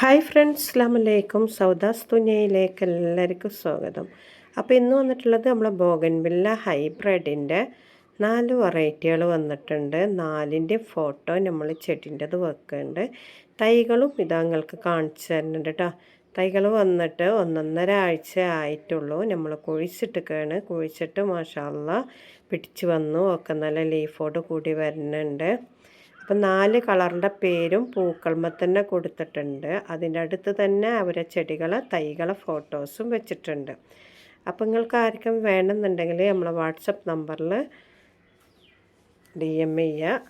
Hi friends അസ്ലാം വലൈക്കും സൗദാസ് തുനിയയിലേക്ക് എല്ലാവർക്കും സ്വാഗതം. അപ്പോൾ ഇന്ന് വന്നിട്ടുള്ളത് നമ്മളെ ബോഗൻവില്ല ഹൈബ്രിഡിന്റെ നാല് വെറൈറ്റികൾ വന്നിട്ടുണ്ട്. നാലിന്റെ ഫോട്ടോ നമ്മൾ ചെടിന്റെത് വെക്കുന്നുണ്ട്. തൈകളും ഇതാങ്ങൾക്ക് കാണിച്ചു തരുന്നുണ്ട് കേട്ടോ. തൈകൾ വന്നിട്ട് ഒന്നൊന്നര ആഴ്ച ആയിട്ടുള്ളൂ. നമ്മൾ കുഴിച്ചിട്ടൊക്കെയാണ് കുഴിച്ചിട്ട് മാഷാല്ല പിടിച്ച് വന്നു. ഒക്കെ നല്ല ലീഫോട് കൂടി വരുന്നുണ്ട്. അപ്പം നാല് കളറിന്റെ പേരും പൂക്കൾമ തന്നെ കൊടുത്തിട്ടുണ്ട്. അതിന്റെ അടുത്ത് തന്നെ അവരെ ചെടികൾ തൈകളെ ഫോട്ടോസും വെച്ചിട്ടുണ്ട്. അപ്പം നിങ്ങൾക്ക് ആർക്കും വേണമെന്നുണ്ടെങ്കിൽ നമ്മളെ വാട്സപ്പ് നമ്പറിൽ ഡി എം ചെയ്യുക.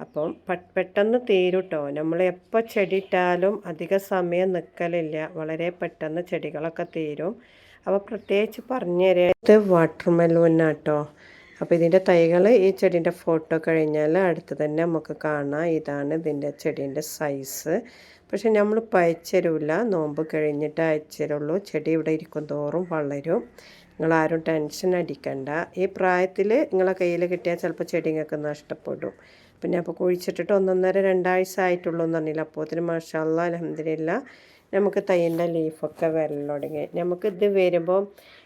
അപ്പം പെട്ടെന്ന് തീരുട്ടോ. നമ്മൾ എപ്പോൾ ചെടി ഇട്ടാലും അധിക സമയം നിൽക്കലില്ല. വളരെ പെട്ടെന്ന് ചെടികളൊക്കെ തീരും. അപ്പോൾ പ്രത്യേകിച്ച് പറഞ്ഞു തരാത്ത വാട്ടർമെലോൺ വാട്ടർ മെലോനാട്ടോ അപ്പോൾ ഇതിന്റെ തൈകൾ ഈ ചെടീന്റെ ഫോട്ടോ കഴിഞ്ഞാൽ അടുത്ത് തന്നെ നമുക്ക് കാണാം. ഇതാണ് ഇതിന്റെ ചെടീന്റെ സൈസ് പക്ഷെ നമ്മൾ പയച്ചരുമില്ല നോമ്പ് കഴിഞ്ഞിട്ട് അയച്ചരുള്ളൂ ചെടി ഇവിടെ ഇരിക്കും തോറും വളരും. നിങ്ങളാരും ടെൻഷൻ അടിക്കണ്ട. ഈ പ്രായത്തിൽ നിങ്ങളെ കയ്യിൽ കിട്ടിയാൽ ചിലപ്പോൾ ചെടി നിങ്ങൾക്ക് നഷ്ടപ്പെടും. പിന്നെ അപ്പോൾ കുഴിച്ചിട്ടിട്ട് ഒന്നൊന്നര രണ്ടാഴ്ച ആയിട്ടുള്ളൂ എന്ന് പറഞ്ഞില്ല? അപ്പോത്തിന് മാഷാല്ല അലഹമില്ല നമുക്ക് തൈന്റെ ലീഫൊക്കെ വരൽ തുടങ്ങി നമുക്കിത് വരുമ്പോൾ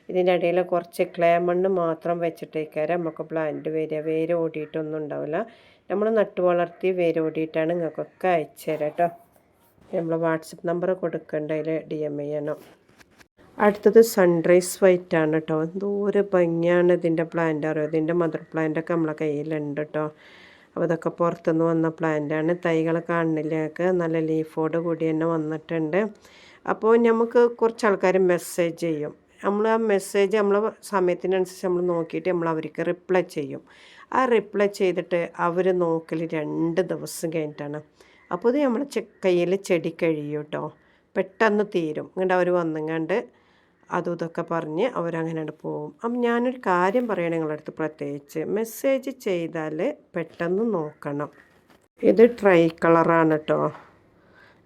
ഇതിന്റെ ഇടയിൽ കുറച്ച് ക്ലേ മണ്ണ് മാത്രം വെച്ചിട്ടേക്കാരം. നമുക്ക് പ്ലാന്റ് വരിക. വേര് ഓടിയിട്ടൊന്നും ഉണ്ടാവില്ല. നമ്മൾ നട്ടു വളർത്തി വേര് ഓടിയിട്ടാണ് നിങ്ങൾക്കൊക്കെ അയച്ചു തരാം കേട്ടോ നമ്മൾ വാട്സപ്പ് നമ്പർ കൊടുക്കേണ്ട. അതിൽ ഡി എം ചെയ്യണം. അടുത്തത് സൺറൈസ് വൈറ്റ് ആണ് കേട്ടോ എന്തോരം ഭംഗിയാണ് ഇതിന്റെ പ്ലാന്റ് അറിയോ? ഇതിന്റെ മദർ പ്ലാന്റൊക്കെ നമ്മളെ കയ്യിലുണ്ട് കേട്ടോ അപ്പോൾ ഇതൊക്കെ പുറത്തുനിന്ന് വന്ന പ്ലാന്റാണ് തൈകൾ കാണുന്നില്ല നല്ല ലീഫോട് കൂടി തന്നെ വന്നിട്ടുണ്ട്. അപ്പോൾ നമുക്ക് കുറച്ച് ആൾക്കാർ മെസ്സേജ് ചെയ്യും. നമ്മൾ ആ മെസ്സേജ് നമ്മൾ സമയത്തിനനുസരിച്ച് നമ്മൾ നോക്കിയിട്ട് നമ്മൾ അവർക്ക് റിപ്ലൈ ചെയ്യും. ആ റിപ്ലൈ ചെയ്തിട്ട് അവർ നോക്കൽ രണ്ട് ദിവസം കഴിഞ്ഞിട്ടാണ്. അപ്പോൾ ഇത് നമ്മൾ കയ്യിൽ ചെടി കഴിയും കേട്ടോ പെട്ടെന്ന് തീരും. എന്നിട്ട് അവർ വന്നങ്ങാണ്ട് അതും ഇതൊക്കെ പറഞ്ഞ് അവരങ്ങനെ പോകും അപ്പം ഞാനൊരു കാര്യം പറയണം നിങ്ങളുടെ അടുത്ത് പ്രത്യേകിച്ച്. മെസ്സേജ് ചെയ്താൽ പെട്ടെന്ന് നോക്കണം. ഇത് ട്രൈ കളറാണ് കേട്ടോ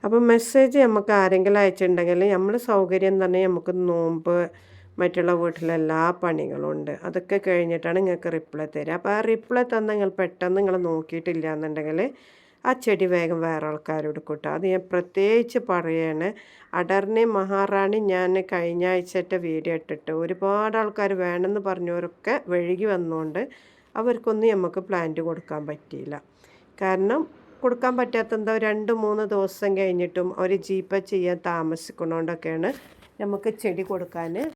അപ്പം മെസ്സേജ് നമുക്ക് ആരെങ്കിലും അയച്ചിട്ടുണ്ടെങ്കിൽ നമ്മൾ സൗകര്യം തന്നെ നമുക്ക് നോമ്പ് മറ്റുള്ള വീട്ടിലെ എല്ലാ പണികളും ഉണ്ട്. അതൊക്കെ കഴിഞ്ഞിട്ടാണ് നിങ്ങൾക്ക് റിപ്ലൈ തരിക. അപ്പോൾ ആ റിപ്ലൈ തന്നെ നിങ്ങൾ പെട്ടെന്ന് നിങ്ങൾ നോക്കിയിട്ടില്ല എന്നുണ്ടെങ്കിൽ ആ ചെടി വേഗം വേറെ ആൾക്കാരോട് കൂട്ടുക അത് ഞാൻ പ്രത്യേകിച്ച് പറയാണ്. അടർണി മഹാറാണി ഞാൻ കഴിഞ്ഞ ആഴ്ചത്തെ വീഡിയോ ഇട്ടിട്ട് ഒരുപാട് ആൾക്കാർ വേണമെന്ന് പറഞ്ഞവരൊക്കെ വഴുകി വന്നുകൊണ്ട് അവർക്കൊന്നും നമുക്ക് പ്ലാന്റ് കൊടുക്കാൻ പറ്റിയില്ല. കാരണം കൊടുക്കാൻ പറ്റാത്ത എന്താ രണ്ട് മൂന്ന് ദിവസം കഴിഞ്ഞിട്ടും അവർ ജീപ്പ ചെയ്യാൻ താമസിക്കണോണ്ടൊക്കെയാണ് നമുക്ക് ചെടി കൊടുക്കാൻ.